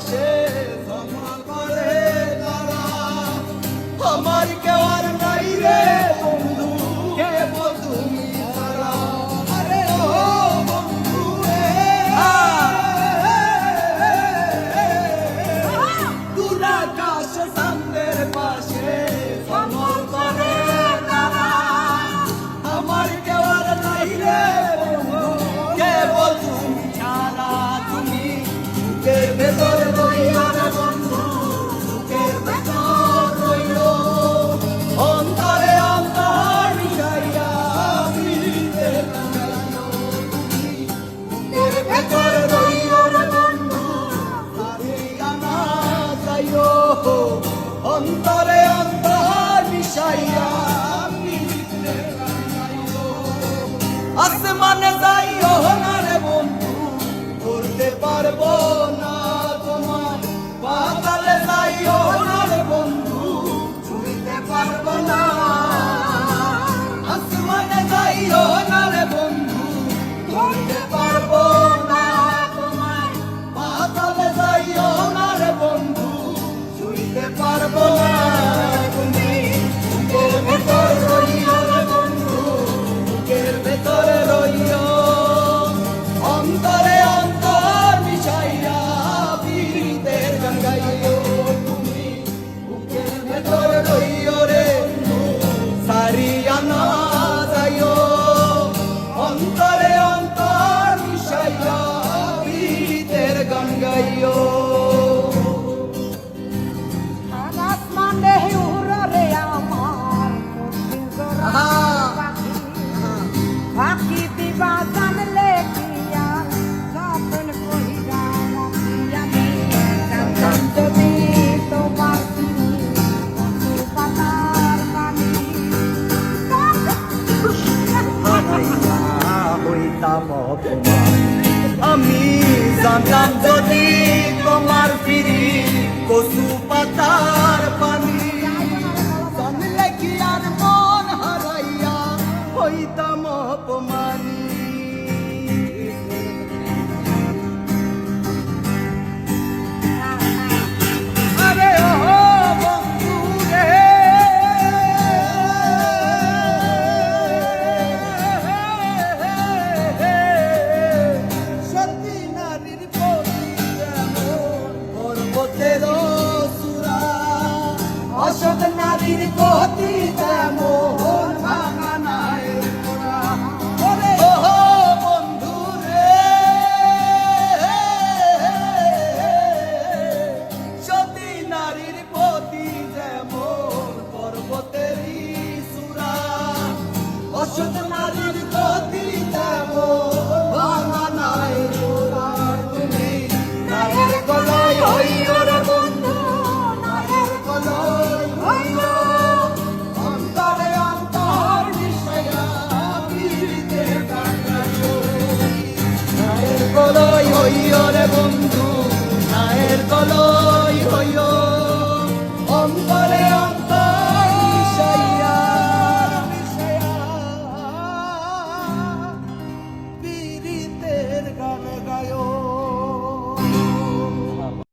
Hashem. অন্তরে অন্তর মিশাইয়া আসমানে যাইও রে বন্ধু। করতে পারব না তোমার পাতালে যাইও না বন্ধু। ছুঁইতে পারব না। আসমানে যাইও বন্ধু। না যাইও। অন্তরে অন্তর মিশাইয়া প্রীতের গান পেতাম অপমান। আমি জানতাম যদি তোমার ফিরি কচু পাতার দর্শক নারীর গতি তেমন।